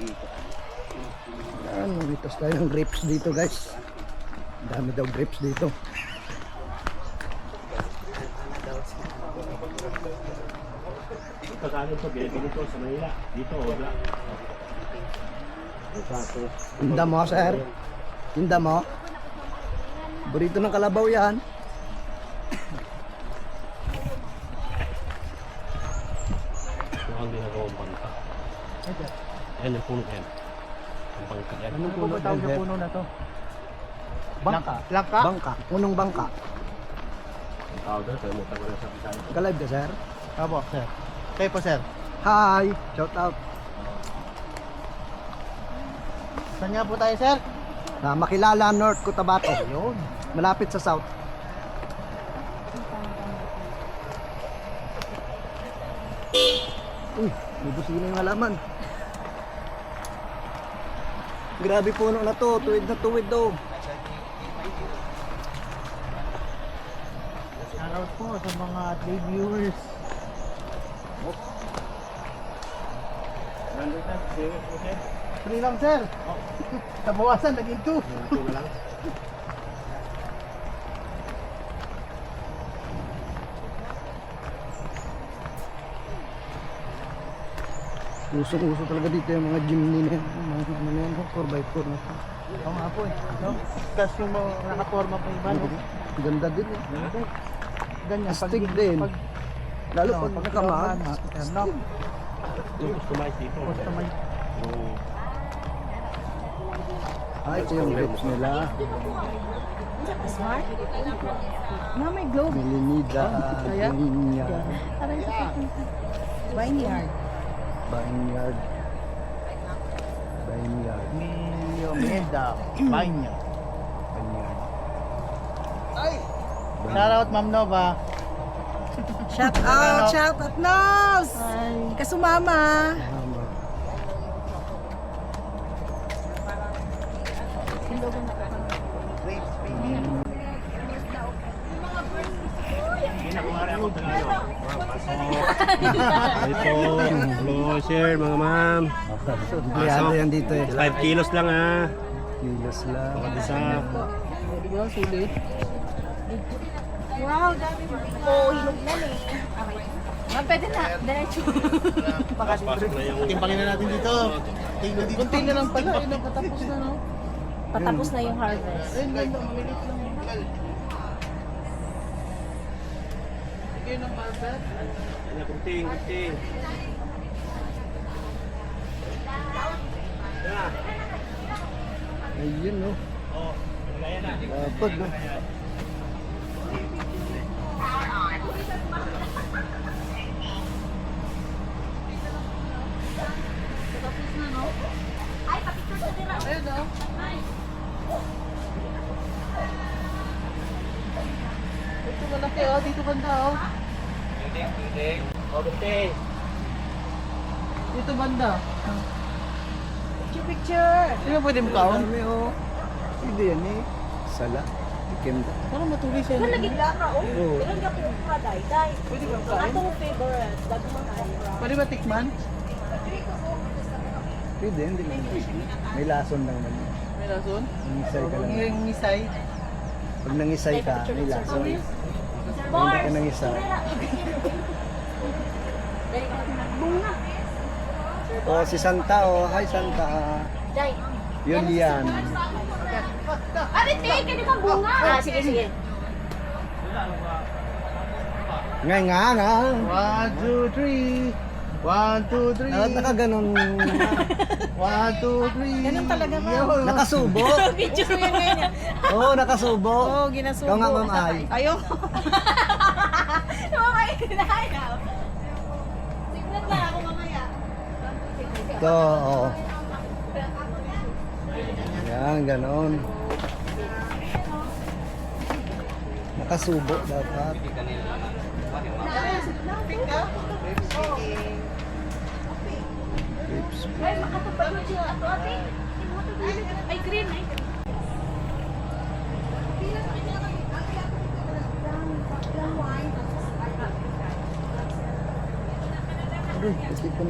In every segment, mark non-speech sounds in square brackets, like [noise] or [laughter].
Yan, mitos tayo ng grapes dito guys. Dami daw grapes dito. Pagkano ito, binibili ko sa Manila. Dito, wala. Tinda mo, sir. Tinda mo. Burito ng kalabaw yan. Ito ang ginagawang bangka. Ayan yung puno yan. Ang bangka yan. Anong Ano ba tawag sa puno na to? Bangka. Langka? Bangka. Punong bangka. Ang tawag doon, kalimutan ko na sa Bisaya. Kalive ka, sir. Apo, sir. Kayo po, sir. Hi! Shout out. Saan nga po tayo, sir? Na makilala North Cotabato. Yun. Malapit sa South. Uy, may busina yung halaman. Grabe puno na to, tuwid na tuwid daw. Shoutout po sa mga day viewers. Free lang, sir. [laughs] Sa bawasan, naging 2. [laughs] Usong-uso talaga dito yung mga na yan. Mga ano na yan, 4x4 na to. Oo nga po eh. No? Kasi yung mga nakaporma pa iba, no? Ganda din eh. Ganyan. Astig din. Pag, Lalo no, pag nakamaan, no? Yung customize dito. Customize. Yung Ah, ito yung grapes nila. Smart? Na may globe. Melinida, kaya? Pinya, Aray sa Vineyard. Vineyard. Vineyard. Milyo Meda. Banya. Vineyard. Shoutout, Ma'am Nova. Shout [laughs] out, shout out, Nos! Kasumama. Tama. Ito, share mga ma'am. Empleyado yan dito eh. 5 kilos lang ah. Kilos lang. Isa. Wow, dami mo. Oo, hinog na eh. Okay. Ma'am, pwede na. Diretso. Yung... Timpangin na natin dito. Tingnan dito. Kunti na lang pala. Ay, nakatapos na, no? Patapos na yung harvest. Ayun, ganda. Maliit lang. Sige ng carpet. Kanya, kunting, kunting. Ayun no. Lapad no. Ito malaki, oh. Dito banda, oh. Oh, kunting. Dito banda. Picture, picture. Hindi ba pwede mo kaon? Dami oh. Hindi yan eh. Sala. Ikim da. Parang matuloy siya. Kung lagi ka oh. Oo. Ilan ka po ka, day, day. Pwede ba kain? atong favorite. Bago man kayo. Pwede ba tikman? Pwede, hindi lang. May lason lang naman. May lason? Nangisay ka lang. Ang ngisay. Pag nangisay ka, may lason. Hindi ka nangisay. Bunga. Oh, si Santa oh. Hi Santa. Day. Yun yan. Ate, take. Kaya ka bunga. Ah, sige, sige. Nga nga nga. One, two, three. One, two, three. Dapat nakaganon. [laughs] One, two, three. Ganun talaga ba? Yun. Nakasubo. [laughs] Video ko yan ngayon. Oo, oh, nakasubo. Oo, ginasubo. Ikaw nga, Ma'am Ay. Ayaw. Mama, inayaw. Signan na ako mamaya. Ito, oo. Yan, ganon. Nakasubo dapat. Grapes. Ay, makatupad mo siya. Ato, ate. Ay, green. Ay, green. Aray, kasi pa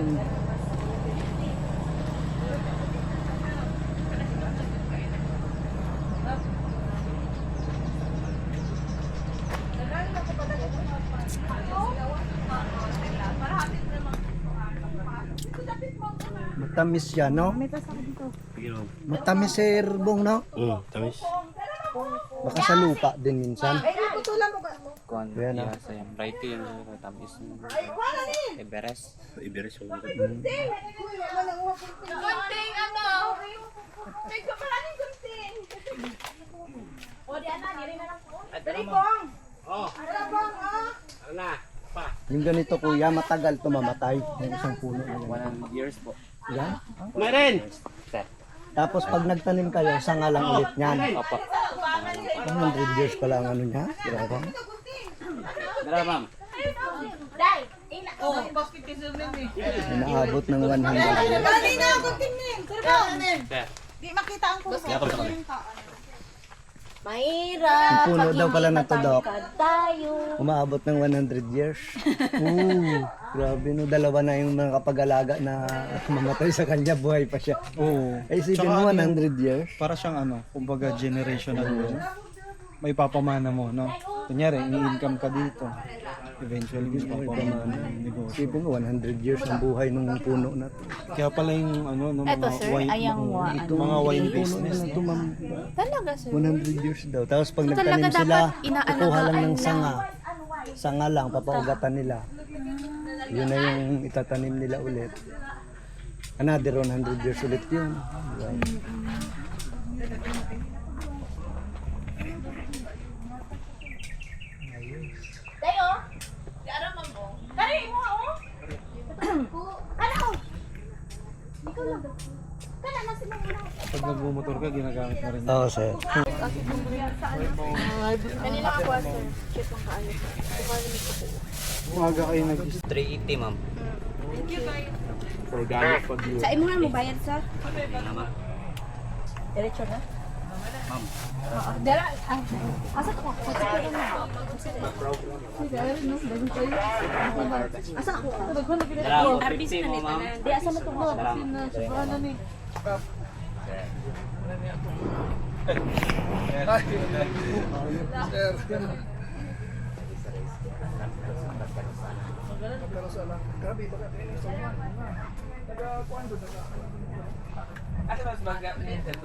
Matamis siya, no? Sige ma'am. Matamis sir bong, no? Mm, tamis. Baka sa lupa din minsan. Kuan Yan, ya ah. sa yung writing tamis Everest. Iberes yung Gunting, ano? May maraming gunting. O, di ana, diri na lang po. Dali pong. Oh, Dali pong, oh. ano na? Pa. Yung ganito kuya, matagal to mamatay. Yung isang puno na yan. 100 years po. Yan. Meron! Tapos pag nagtanim kayo, sanga lang ulit niyan. Opo. 100 years pa lang ano niya. Grabe. Dara ma'am. Dai, ina. Oh, Inaabot ng 100 years. Dali na, gunting nin. Sir. Di makita ang puso. Yakap sa. Mahirap. Yung puno daw pala na to, Doc. tayo. Umaabot ng 100 years. [laughs] Oo. Grabe no, dalawa na yung mga kapag-alaga na [laughs] mamatay sa kanya, buhay pa siya. Oo. Ay, isipin mo 100 years. Para siyang ano, kumbaga generational yun. May papamana mo, no? Kunyari, i-income ka dito. Eventually, gusto mo papamana yung negosyo. Isipin mo, 100 years ang buhay ng puno na to. Kaya pala yung ano, no, mga Eto, sir, wine, ayang mga, wa- ito, mga wine business. Ano to, ma'am? Talaga, sir. 100 years daw. Tapos pag So, nagtanim talaga sila, dapat inaalagaan kukuha lang ng lang. sanga. Sanga lang, papaugatan nila. Yun na yung itatanim nila ulit. Another 100 years ulit yun. Right. Dai, oh. Di ara man mo. Kani mo, oh. Kana, oh. Ikaw lang. Kana na sila muna. Pag nagmumotor ka, ginagamit mo rin. Oo, sir. Kanina ako, sir. Check lang kaayos. Umaga kayo nag 380 ma'am. Organic pag yun. Sa imo nga mo bayad sa? Diretso na? Ma'am. Oo. Dara, ah, asa ko? Asa ko na? Asa ako? Dara 50 mo ma'am. Di asa mo to? Dara.